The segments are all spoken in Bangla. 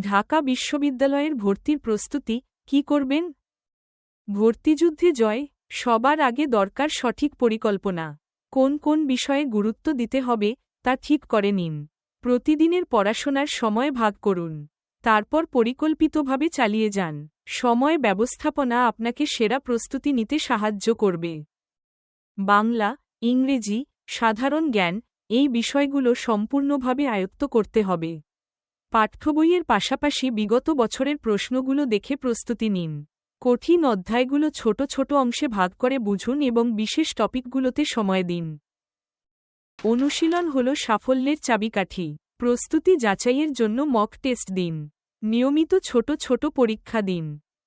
ঢাকা বিশ্ববিদ্যালয়ের ভর্তির প্রস্তুতি কি করবেন? ভর্তিযুদ্ধে জয়, সবার আগে দরকার সঠিক পরিকল্পনা। কোন কোন বিষয়ে গুরুত্ব দিতে হবে, তা ঠিক করে নিন। প্রতিদিনের পড়াশোনার সময় ভাগ করুন। তারপর পরিকল্পিতভাবে চালিয়ে যান। সময় ব্যবস্থাপনা আপনাকে সেরা প্রস্তুতি নিতে সাহায্য করবে। বাংলা, ইংরেজি, সাধারণ জ্ঞান, এই বিষয়গুলো সম্পূর্ণভাবে আয়ত্ত করতে হবে। পাঠ্যবইয়ের পাশাপাশি বিগত বছরের প্রশ্নগুলো দেখে প্রস্তুতি নিন। কঠিন অধ্যায়গুলো ছোট ছোট অংশে ভাগ করে বুঝুন এবং বিশেষ টপিকগুলোতে সময় দিন। অনুশীলন হল সাফল্যের চাবিকাঠি। প্রস্তুতি যাচাইয়ের জন্য মক টেস্ট দিন। নিয়মিত ছোট ছোট পরীক্ষা দিন।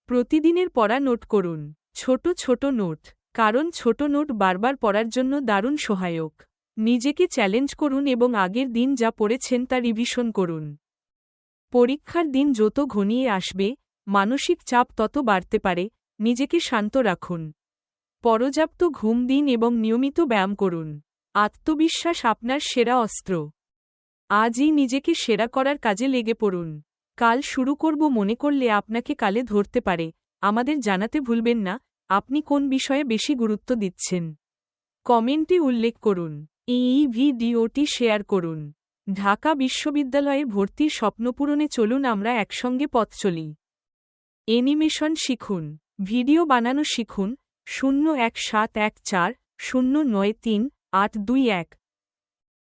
প্রতিদিনের পড়া নোট করুন। ছোট ছোট নোট, কারণ ছোট নোট বারবার পড়ার জন্য দারুণ সহায়ক। নিজেকে চ্যালেঞ্জ করুন এবং আগের দিন যা পড়েছেন তা রিভিশন করুন। পরীক্ষার দিন যত ঘনিয়ে আসবে, মানসিক চাপ তত বাড়তে পারে, নিজেকে শান্ত রাখুন। পর্যাপ্ত ঘুম দিন এবং নিয়মিত ব্যায়াম করুন। আত্মবিশ্বাস আপনার সেরা অস্ত্র। আজই নিজেকে সেরা করার কাজে লেগে পড়ুন। কাল শুরু করব মনে করলে আপনাকে কালে ধরতে পারে, আমাদের জানাতে ভুলবেন না, আপনি কোন বিষয়ে বেশি গুরুত্ব দিচ্ছেন। কমেন্টে উল্লেখ করুন। এই ভিডিওটি শেয়ার করুন। ঢাকা বিশ্ববিদ্যালয়ে ভর্তির স্বপ্নপূরণে চলুন আমরা একসঙ্গে পথ চলি। অ্যানিমেশন শিখুন, ভিডিও বানানো শিখুন, শূন্য এক সাত এক চার, শূন্য নয় তিন, আট দুই এক।